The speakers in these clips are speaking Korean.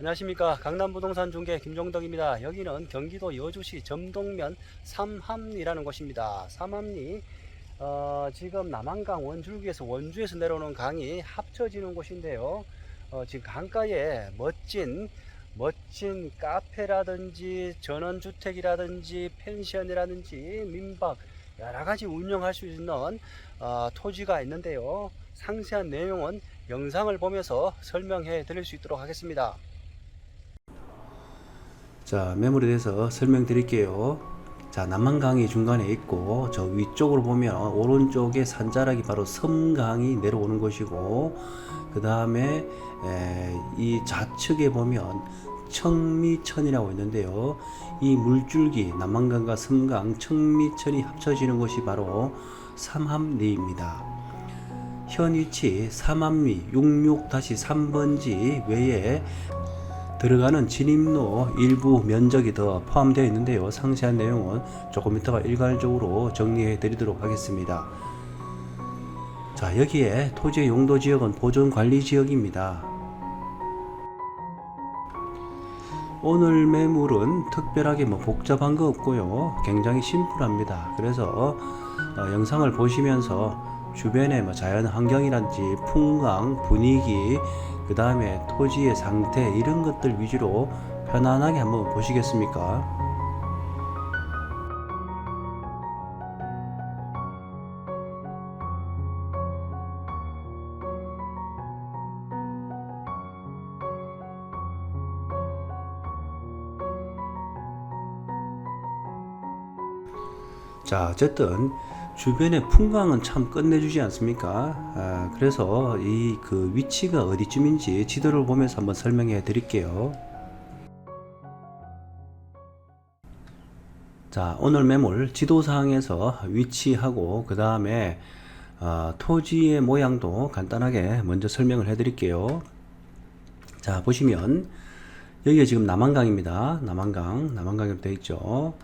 안녕하십니까 강남부동산 중개 김종덕입니다. 여기는 경기도 여주시 점동면 삼함리라는 곳입니다. 삼함리 어, 지금 남한강 원줄기에서 원주에서 내려오는 강이 합쳐지는 곳인데요. 어, 지금 강가에 멋진 멋진 카페라든지 전원주택이라든지 펜션이라든지 민박 여러 가지 운영할 수 있는 어, 토지가 있는데요. 상세한 내용은 영상을 보면서 설명해 드릴 수 있도록 하겠습니다. 자, 매물에 대해서 설명드릴게요. 자, 남한강이 중간에 있고 저 위쪽으로 보면 오른쪽에 산자락이 바로 섬강이 내려오는 곳이고 그 다음에 이 좌측에 보면 청미천이라고 있는데요. 이 물줄기 남한강과 섬강 청미천이 합쳐지는 곳이 바로 삼함리입니다. 현 위치 삼함리 66-3번지 외에 들어가는 진입로 일부 면적이 더 포함되어 있는데요. 상세한 내용은 조금 이따가 일괄적으로 정리해 드리도록 하겠습니다. 자, 여기에 토지의 용도 지역은 보존 관리 지역입니다. 오늘 매물은 특별하게 뭐 복잡한 거 없고요. 굉장히 심플합니다. 그래서 어, 영상을 보시면서 주변의 뭐 자연 환경이란지 풍광, 분위기, 그 다음에 토지의 상태 이런 것들 위주로 편안하게 한번 보시겠습니까? 자, 어쨌든 주변의 풍광은 참 끝내주지 않습니까? 아, 그래서 이 그 위치가 어디쯤인지 지도를 보면서 한번 설명해 드릴게요. 자, 오늘 매물 지도상에서 위치하고 그 다음에 어, 토지의 모양도 간단하게 먼저 설명을 해 드릴게요. 자, 보시면 여기가 지금 남한강입니다. 남한강, 남한강이로 되어 있죠.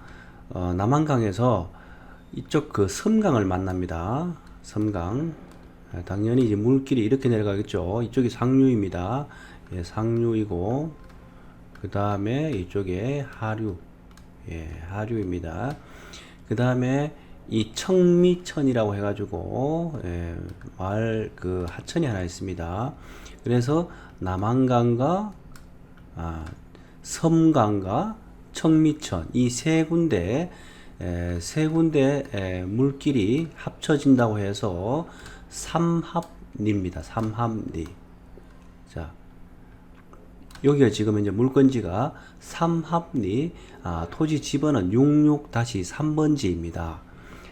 어, 남한강에서 이쪽 그 섬강을 만납니다. 섬강. 아, 당연히 이제 물길이 이렇게 내려가겠죠. 이쪽이 상류입니다. 예, 상류이고, 그 다음에 이쪽에 하류. 예, 하류입니다. 그 다음에 이 청미천이라고 해가지고, 예, 마을 그 하천이 하나 있습니다. 그래서 남한강과, 아, 섬강과 청미천 이 세 군데 에, 세 군데 에, 물길이 합쳐진다고 해서 삼합리입니다. 삼합리. 자, 여기가 지금 이제 물건지가 삼합리, 아, 토지 집어는 66-3번지입니다.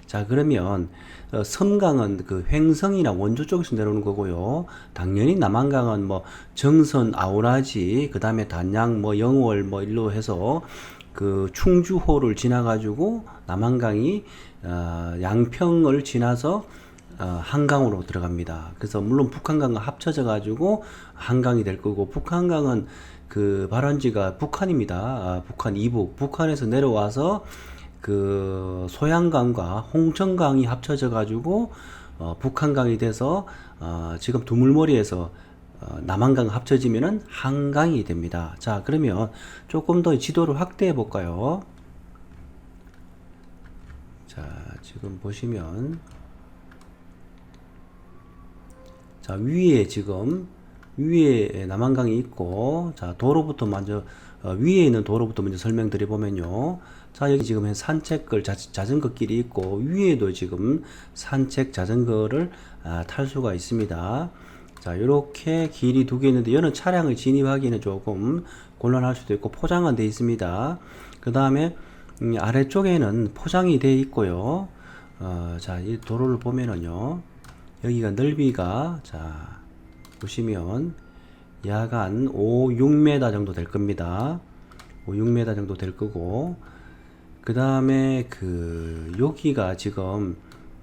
자, 그러면 어, 섬강은 그 횡성이나 원주 쪽에서 내려오는 거고요. 당연히 남한강은 뭐 정선, 아우라지, 그 다음에 단양, 뭐 영월, 뭐 일로 해서 그 충주호를 지나가지고 남한강이 어, 양평을 지나서 어, 한강으로 들어갑니다. 그래서 물론 북한강과 합쳐져 가지고 한강이 될 거고 북한강은 그 발원지가 북한입니다. 아, 북한 이북 북한에서 내려와서 그 소양강과 홍천강이 합쳐져 가지고 어, 북한강이 돼서 어, 지금 두물머리에서 어, 남한강 합쳐지면은 한강이 됩니다. 자, 그러면 조금 더 지도를 확대해 볼까요? 자, 지금 보시면 자, 위에 지금 위에 남한강이 있고 자, 도로부터 먼저 어, 위에 있는 도로부터 먼저 설명드려 보면요. 자, 여기 지금 산책길 자, 자전거 길이 있고 위에도 지금 산책 자전거를 아, 탈 수가 있습니다. 자, 이렇게 길이 두 개 있는데 여는 차량을 진입하기는 조금 곤란할 수도 있고 포장은 되어 있습니다. 그 다음에 음, 아래쪽에는 포장이 되어 있고요. 어, 자, 이 도로를 보면은요. 여기가 넓이가 자, 보시면 약간 5, 6m 정도 될 겁니다. 5, 6m 정도 될 거고 그 다음에 그 여기가 지금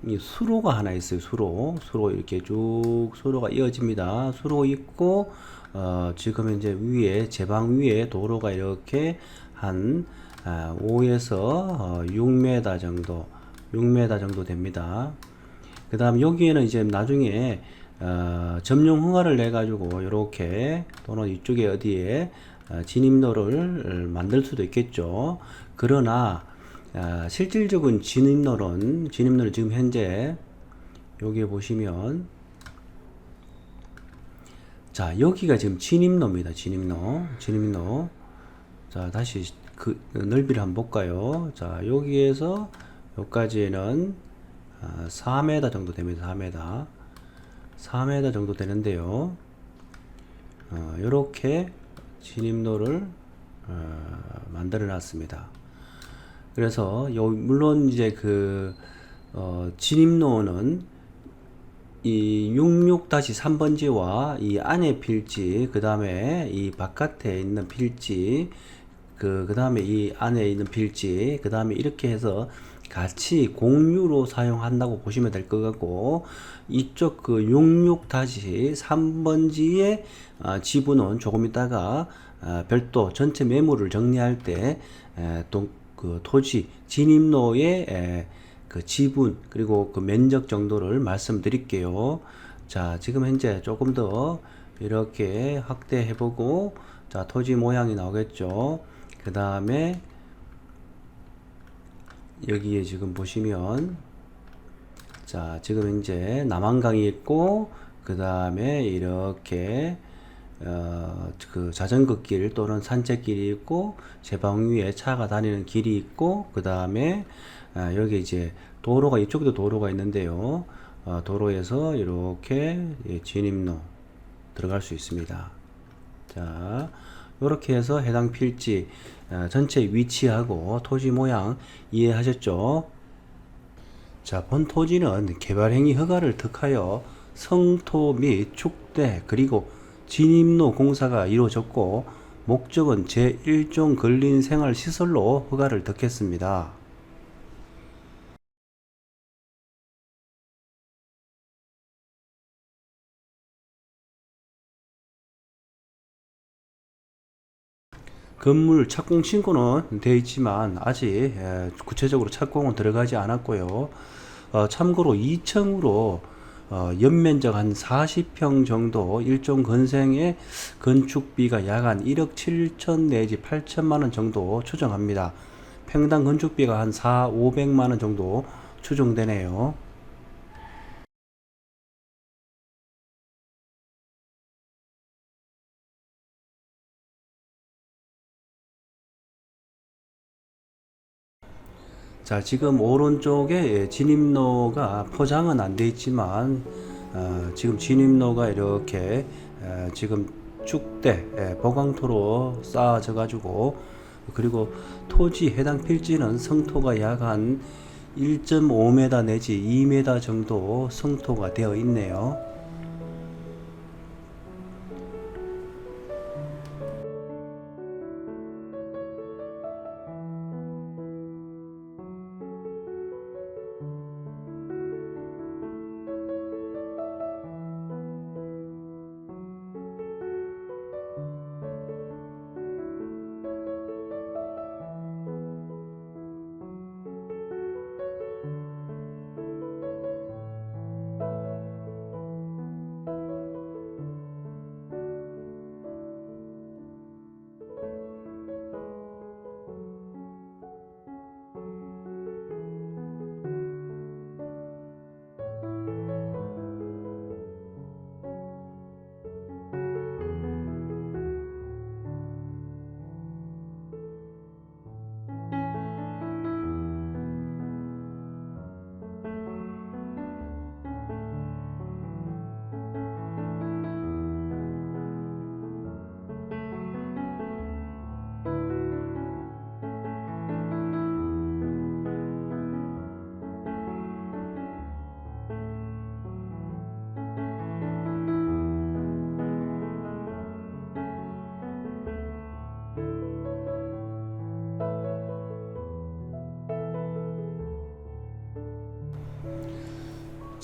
이 수로가 하나 있어요. 수로, 수로 이렇게 쭉 수로가 이어집니다. 수로 있고 어, 지금 이제 위에 제방 위에 도로가 이렇게 한 아, 5에서 어, 6m 정도, 6m 정도 됩니다. 그 다음 여기에는 이제 나중에 어, 점용 흥화를 내 가지고 이렇게 또는 이쪽에 어디에 어, 진입로를 만들 수도 있겠죠. 그러나 아, 실질적인 진입로는 진입로는 지금 현재 여기에 보시면 자 여기가 지금 진입로입니다. 진입로 진입로 자 다시 그 넓이를 한번 볼까요? 자 여기에서 여기까지는 아, 4m 정도 됩니다. 4m 4m 정도 되는데요. 어, 이렇게 진입로를 어, 만들어 놨습니다. 그래서 요 물론 이제 그 어, 진입로는 이 66-3번지와 이 안에 필지 그 다음에 이 바깥에 있는 필지 그, 그 다음에 이 안에 있는 필지 그 다음에 이렇게 해서 같이 공유로 사용한다고 보시면 될 것 같고 이쪽 그 66-3번지의 아, 지분은 조금 있다가 아, 별도 전체 매물을 정리할 때 에, 또, 그 토지 진입로의 에, 그 지분 그리고 그 면적 정도를 말씀드릴게요. 자, 지금 현재 조금 더 이렇게 확대해 보고 자, 토지 모양이 나오겠죠. 그 다음에 여기에 지금 보시면 자, 지금 현재 남한강이 있고 그 다음에 이렇게 어, 그 자전거 길 또는 산책길이 있고 제방 위에 차가 다니는 길이 있고 그 다음에 아, 여기 이제 도로가 이쪽에도 도로가 있는데요. 어, 도로에서 이렇게 예, 진입로 들어갈 수 있습니다. 자, 이렇게 해서 해당 필지 어, 전체 위치하고 토지 모양 이해하셨죠? 자, 본 토지는 개발행위 허가를 득하여 성토 및 축대 그리고 진입로 공사가 이루어졌고 목적은 제1종 근린 생활 시설로 허가를 득했습니다. 건물 착공 신고는 되어 있지만 아직 에, 구체적으로 착공은 들어가지 않았고요. 어, 참고로 2층으로 어, 연면적 한 40평 정도 일종 건생의 건축비가 약 한 1억 7천 내지 8천만 원 정도 추정합니다. 평당 건축비가 한 4, 500만 원 정도 추정되네요. 자, 지금 오른쪽에 예, 진입로가 포장은 안 돼 있지만 어, 지금 진입로가 이렇게 에, 지금 축대 예, 보강토로 쌓아져 가지고 그리고 토지 해당 필지는 성토가 약 한 1.5m 내지 2m 정도 성토가 되어 있네요.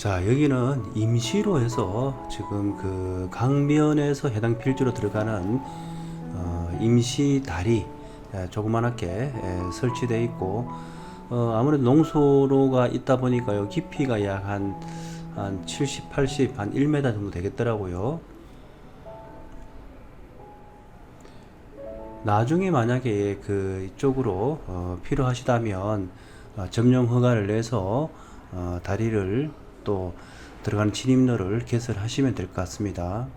자, 여기는 임시로 해서 지금 그 강변에서 해당 필지로 들어가는 어, 임시 다리 예, 조그만하게 예, 설치되어 있고 어, 아무래도 농소로가 있다 보니까요 깊이가 약한 한 70, 80, 한 1m 정도 되겠더라고요. 나중에 만약에 그 이쪽으로 어, 필요하시다면 어, 점용 허가를 내서 어, 다리를 또 들어가는 진입로를 개설하시면 될 것 같습니다.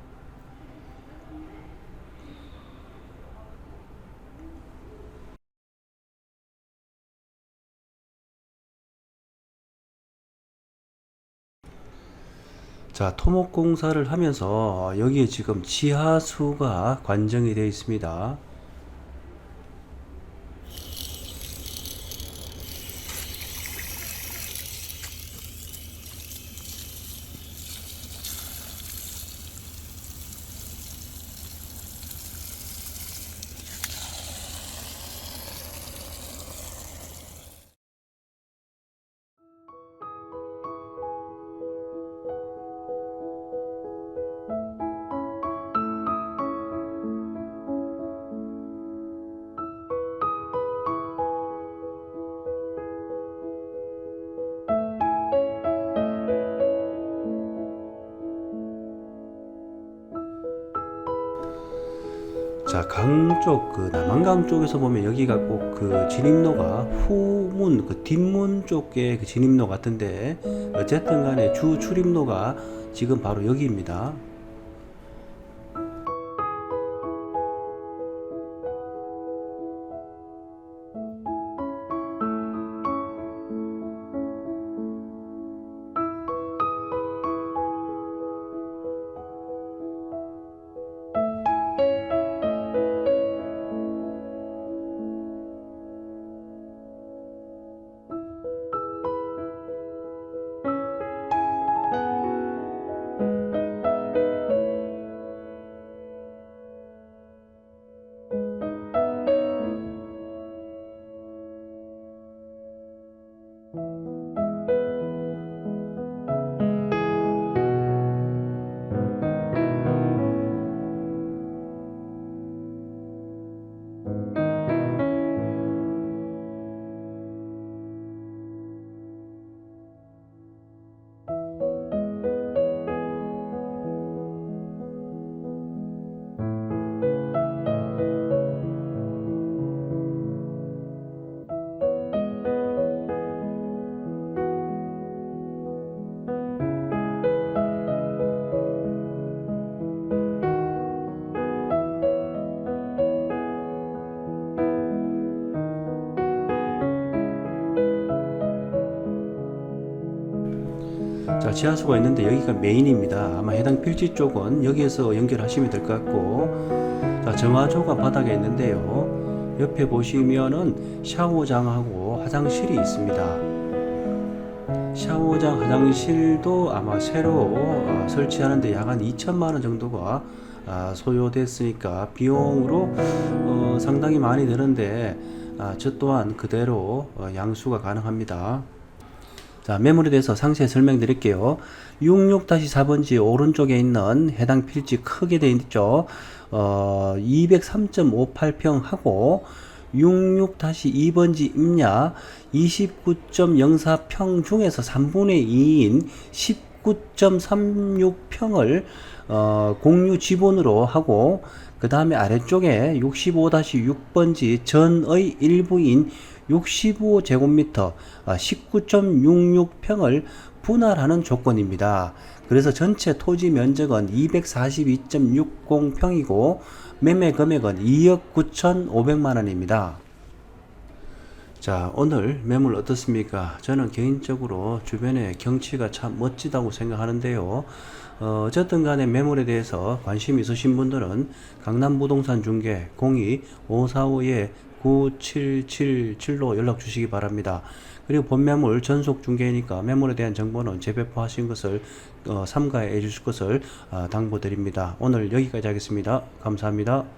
자, 토목 공사를 하면서 여기에 지금 지하수가 관정이 되어 있습니다. 자, 강 쪽, 그 남한강 쪽에서 보면 여기가 꼭 그 진입로가 후문, 그 뒷문 쪽에 그 진입로 같은데, 어쨌든 간에 주 출입로가 지금 바로 여기입니다. 자, 지하수가 있는데 여기가 메인입니다. 아마 해당 필지 쪽은 여기에서 연결하시면 될 것 같고, 자, 정화조가 바닥에 있는데요. 옆에 보시면은 샤워장하고 화장실이 있습니다. 샤워장, 화장실도 아마 새로 어, 설치하는데 약 한 2천만 원 정도가 아, 소요됐으니까 비용으로 어, 상당히 많이 드는데 아, 저 또한 그대로 어, 양수가 가능합니다. 자, 매물에 대해서 상세히 설명드릴게요. 66-4번지 오른쪽에 있는 해당 필지 크게 되어 있죠. 어, 203.58평 하고 66-2번지 임야 29.04평 중에서 3분의 2인 19.36평을 어, 공유 지분으로 하고 그 다음에 아래쪽에 65-6번지 전의 일부인 65제곱미터 19.66평을 분할하는 조건입니다. 그래서 전체 토지 면적은 242.60평이고 매매 금액은 2억 9,500만 원입니다. 자, 오늘 매물 어떻습니까? 저는 개인적으로 주변의 경치가 참 멋지다고 생각하는데요. 어, 어쨌든 간에 매물에 대해서 관심 있으신 분들은 강남 부동산 중개 02-545에 9777로 연락 주시기 바랍니다. 그리고 본 매물 전속 중개니까 매물에 대한 정보는 재배포하신 것을 어, 삼가해 주실 것을 어, 당부드립니다. 오늘 여기까지 하겠습니다. 감사합니다.